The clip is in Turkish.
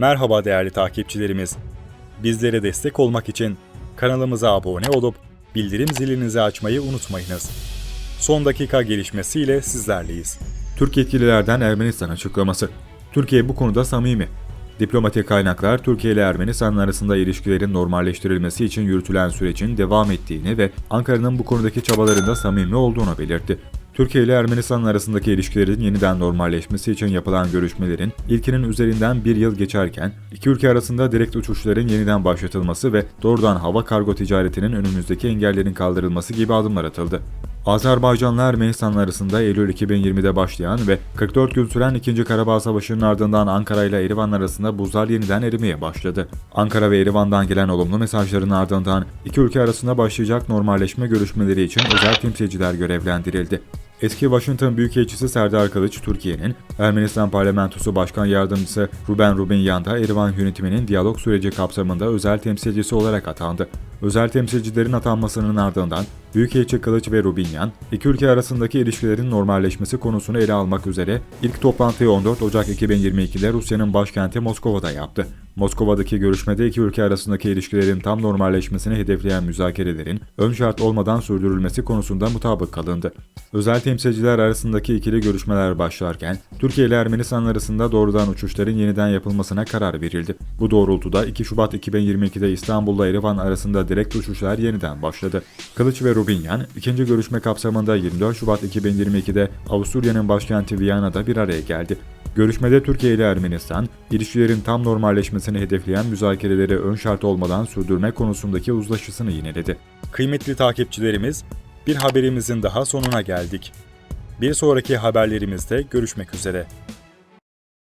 Merhaba değerli takipçilerimiz. Bizlere destek olmak için kanalımıza abone olup bildirim zilinizi açmayı unutmayınız. Son dakika gelişmesiyle sizlerleyiz. Türk yetkililerden Ermenistan açıklaması. Türkiye bu konuda samimi. Diplomatik kaynaklar Türkiye ile Ermenistan arasında ilişkilerin normalleştirilmesi için yürütülen sürecin devam ettiğini ve Ankara'nın bu konudaki çabalarında samimi olduğunu belirtti. Türkiye ile Ermenistan arasındaki ilişkilerin yeniden normalleşmesi için yapılan görüşmelerin ilkinin üzerinden bir yıl geçerken, iki ülke arasında direkt uçuşların yeniden başlatılması ve doğrudan hava kargo ticaretinin önümüzdeki engellerin kaldırılması gibi adımlar atıldı. Azerbaycan'la Ermenistan arasında Eylül 2020'de başlayan ve 44 gün süren 2. Karabağ Savaşı'nın ardından Ankara ile Erivan arasında buzlar yeniden erimeye başladı. Ankara ve Erivan'dan gelen olumlu mesajların ardından iki ülke arasında başlayacak normalleşme görüşmeleri için özel temsilciler görevlendirildi. Eski Washington Büyükelçisi Serdar Kılıç, Türkiye'nin Ermenistan Parlamentosu Başkan Yardımcısı Ruben Rubinyan da Erivan yönetiminin diyalog süreci kapsamında özel temsilcisi olarak atandı. Özel temsilcilerin atanmasının ardından Büyükelçi Kılıç ve Rubinyan, iki ülke arasındaki ilişkilerin normalleşmesi konusunu ele almak üzere ilk toplantıyı 14 Ocak 2022'de Rusya'nın başkenti Moskova'da yaptı. Moskova'daki görüşmede iki ülke arasındaki ilişkilerin tam normalleşmesini hedefleyen müzakerelerin ön şart olmadan sürdürülmesi konusunda mutabık kalındı. Özel temsilciler arasındaki ikili görüşmeler başlarken, Türkiye ile Ermenistan arasında doğrudan uçuşların yeniden yapılmasına karar verildi. Bu doğrultuda 2 Şubat 2022'de İstanbul'la Erivan arasında direkt uçuşlar yeniden başladı. Kılıç ve Rubinyan, ikinci görüşme kapsamında 24 Şubat 2022'de Avusturya'nın başkenti Viyana'da bir araya geldi. Görüşmede Türkiye ile Ermenistan, ilişkilerin tam normalleşmesini hedefleyen müzakereleri ön şart olmadan sürdürme konusundaki uzlaşısını yineledi. Kıymetli takipçilerimiz, bir haberimizin daha sonuna geldik. Bir sonraki haberlerimizde görüşmek üzere.